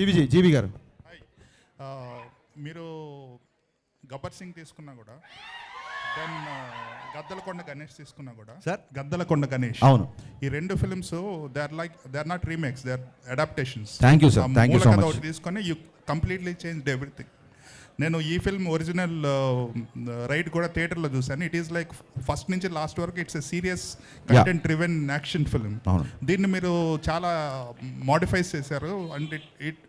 GBG GB గారు ఆ, మీరు గబ్బర్ సింగ్ తీసుకున్నా కూడా దెన్ గద్దలకొండ గణేష్ తీసుకున్నా కూడా సార్? గద్దలకొండ గణేష్ అవును. ఈ రెండు films they are like they are not remakes they are adaptations you, sir. Thank you so much. ఒకటి తీసుకొని యూ కంప్లీట్లీ చేంజ్ ఎవ్రీథింగ్ నేను ఈ ఫిల్మ్ ఒరిజినల్ రైట్ కూడా థియేటర్లో చూశాను. ఇట్ ఈస్ లైక్ ఫస్ట్ నుంచి లాస్ట్ వరకు it's a serious content driven action film. దీన్ని మీరు చాలా మాడిఫైస్ చేశారు. And it it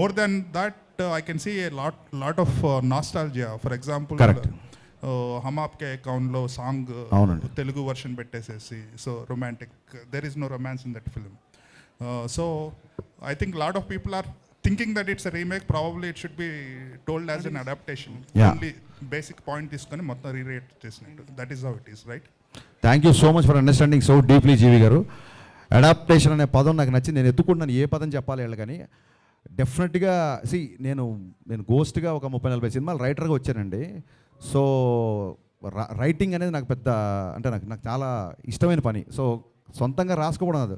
more than that I can see a lot lot of nostalgia for example Correct. హమ్ ఆప్కే అకౌంట్లో సాంగ్. తెలుగు వర్షన్ పెట్టేసేసి so romantic there is no romance in that film so I think lot of people are thinking that it's remake probably it should be told as an adaptation. Only basic point తీసుకొని మొత్తం rewrite చేసినట్టు. That is how it is right thank you so much for understanding so deeply GV garu. Adaptation అనే పదం నాకు నచ్చింది. నేను ఎత్తుకుంటున్నాను ఏ పదం చెప్పాలి వీళ్ళు కానీ డెఫినెట్గా సి నేను నేను గోస్ట్గా ఒక ముప్పై నలభై సినిమాలు రైటర్గా వచ్చానండి. సో ర- రైటింగ్ అనేది నాకు పెద్ద అంటే నాకు నాకు చాలా ఇష్టమైన పని. సో సొంతంగా రాసుకోవడం అది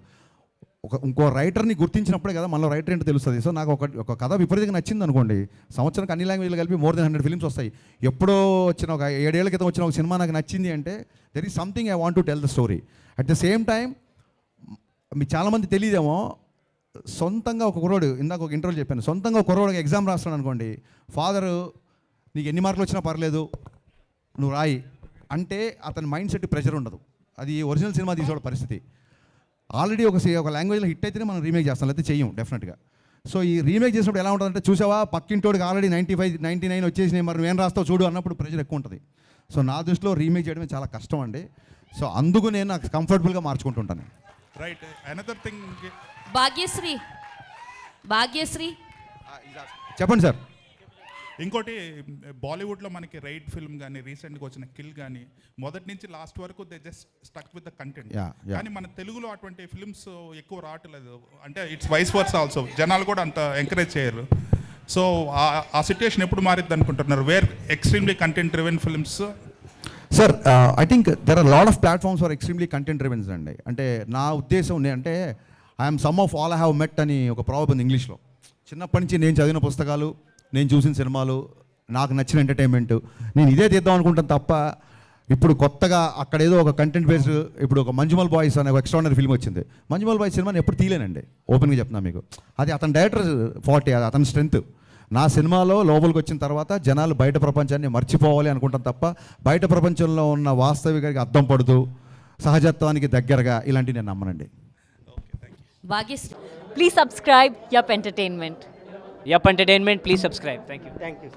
ఒక ఇంకో రైటర్ని గుర్తించినప్పుడే కదా మనలో రైటర్ ఏంటో తెలుస్తుంది. సో నాకు ఒక ఒక కథ విపరీతంగా నచ్చింది అనుకోండి. సంవత్సరానికి అన్ని లాంగ్వేజ్లు కలిపి మోర్ దెన్ హండ్రెడ్ ఫిల్మ్స్ వస్తాయి. ఎప్పుడో వచ్చిన ఒక ఏడేళ్ళ క్రితం వచ్చిన ఒక సినిమా నాకు నచ్చింది అంటే there is something I want to tell the story at the same time మీకు చాలామంది తెలియదేమో సొంతంగా ఒక కుర్రోడు ఇందాక ఒక ఇంటర్వ్యూ చెప్పాను సొంతంగా ఒక కుర్రోడు ఎగ్జామ్ రాస్తాడు అనుకోండి. ఫాదరు నీకు ఎన్ని మార్కులు వచ్చినా పర్లేదు నువ్వు రాయి. అంటే అతని మైండ్ సెట్ ప్రెషర్ ఉండదు. అది ఒరిజినల్ సినిమా తీసేవాడు పరిస్థితి. ఆల్రెడీ ఒక సి- ఒక లాంగ్వేజ్లో హిట్ అయితేనే మనం రీమేక్ చేస్తాం లేకపోతే చెయ్యం డెఫినెట్గా సో ఈ రీమేక్ చేసినప్పుడు ఎలా ఉంటుందంటే చూసావా? పక్కింటోడికి already ninety five ninety nine వచ్చేసినాయి మరి నువ్వేం రాస్తావు చూడు అన్నప్పుడు ప్రెషర్ ఎక్కువ ఉంటుంది. సో నా దృష్టిలో రీమేక్ చేయడమే చాలా కష్టం అండి. సో అందుకు నేను నాకు కంఫర్టబుల్గా మార్చుకుంటుంటాను. Right another thing Bhagyashree. Bhagyashree. చెప్పండి సార్. ఇంకోటి బాలీవుడ్లో మనకి రైడ్ ఫిల్మ్ కానీ రీసెంట్గా వచ్చిన కిల్ కానీ మొదటి నుంచి లాస్ట్ వరకు they just stuck with the content. కానీ మన తెలుగులో అటువంటి ఫిల్మ్స్ ఎక్కువ రావట్లేదు. అంటే ఇట్స్ వైస్ వర్స్ ఆల్సో. జనాలు కూడా అంత ఎంకరేజ్ చేయరు. సో ఆ సిచ్యుయేషన్ ఎప్పుడు మారిద్ది అనుకుంటున్నారు? Where extremely content driven films? Sir I think there are lot of platforms for extremely content drivens అండి. అంటే నా ఉద్దేశం అంటే I'm some of all I have met అని ఒక ప్రాబ్లం ఉంది ఇంగ్లీష్లో. చిన్నప్పటి నుంచి నేను చదివిన పుస్తకాలు నేను చూసిన సినిమాలు నాకు నచ్చిన ఎంటర్టైన్మెంట్ నేను ఇదే తీద్దాం అనుకుంటాను తప్ప ఇప్పుడు కొత్తగా అక్కడ ఏదో ఒక కంటెంట్ బేస్డ్ ఇప్పుడు ఒక మంజుమల్ బాయ్స్ అనే ఒక ఎక్స్ట్రానరీ ఫిల్మ్ వచ్చింది. మంజుమల్ బాయ్స్ సినిమాని ఎప్పుడు తీయలేనండి. ఓపెన్గా చెప్తున్నా మీకు. అది అతని డైరెక్టర్ ఫార్టీ అది అతని స్ట్రెంత్ నా సినిమాలో లోపలికి వచ్చిన తర్వాత జనాలు బయట ప్రపంచాన్ని మర్చిపోవాలి అనుకుంటాం తప్ప బయట ప్రపంచంలో ఉన్న వాస్తవికకి అర్థం పడుతూ సహజత్వానికి దగ్గరగా ఇలాంటివి నేను నమ్మనండి. Please subscribe subscribe entertainment Yup Entertainment, please subscribe. Thank you. Thank you.